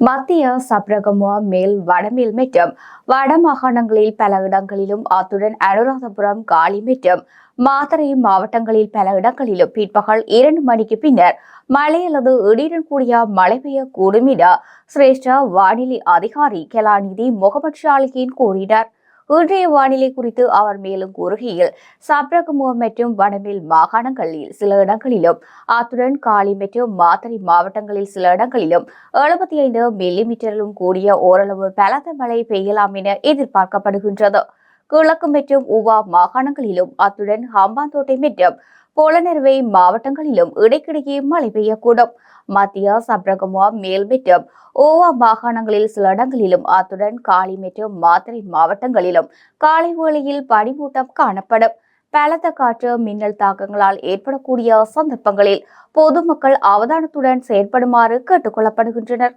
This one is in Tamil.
மத்திய சப்ரகமுவா மேல் வடமேல் மற்றும் வட மாகாணங்களில் பல இடங்களிலும் அத்துடன் அனுராதபுரம் காலி மற்றும் மாத்தறை மாவட்டங்களில் பல இடங்களிலும் பிற்பகல் இரண்டு மணிக்கு பின்னர் மழை அல்லது இடியுடன் கூடிய மழை பெய்யக்கூடும் என சிரேஷ்ட வானிலை அதிகாரி கலாநிதி முகமது ஷாலிகின் கூறினார். இன்றைய வானிலை குறித்து அவர் மேலும் கூறுகையில் சப்ரகமுவ மற்றும் வடமேல் மாகாணங்களில் சில இடங்களிலும் அத்துடன் காலி மற்றும் மாத்தறை மாவட்டங்களில் சில இடங்களிலும் எழுபத்தி ஐந்து மில்லிமீட்டரிலும் கூடிய ஓரளவு பலத்த மழை பெய்யலாம் என எதிர்பார்க்கப்படுகின்றது. கிழக்கு மற்றும் உவா மாகாணங்களிலும் அத்துடன் ஹம்பாந்தோட்டை மற்றும் புலனறுவை மாவட்டங்களிலும் இடைக்கிடையே மழை பெய்யக்கூடும் மத்திய சப்ரகமுவா மேல் மற்றும் ஓவா மாகாணங்களில் சில இடங்களிலும் அத்துடன் காலி மற்றும் மாத்திரை மாவட்டங்களிலும் காலை வேளையில் பனிமூட்டம் காணப்படும் பலத்த காற்று மின்னல் தாக்கங்களால் ஏற்படக்கூடிய சந்தர்ப்பங்களில் பொதுமக்கள் அவதானத்துடன் செயற்படுமாறு கேட்டுக்கொள்ளப்படுகின்றனர்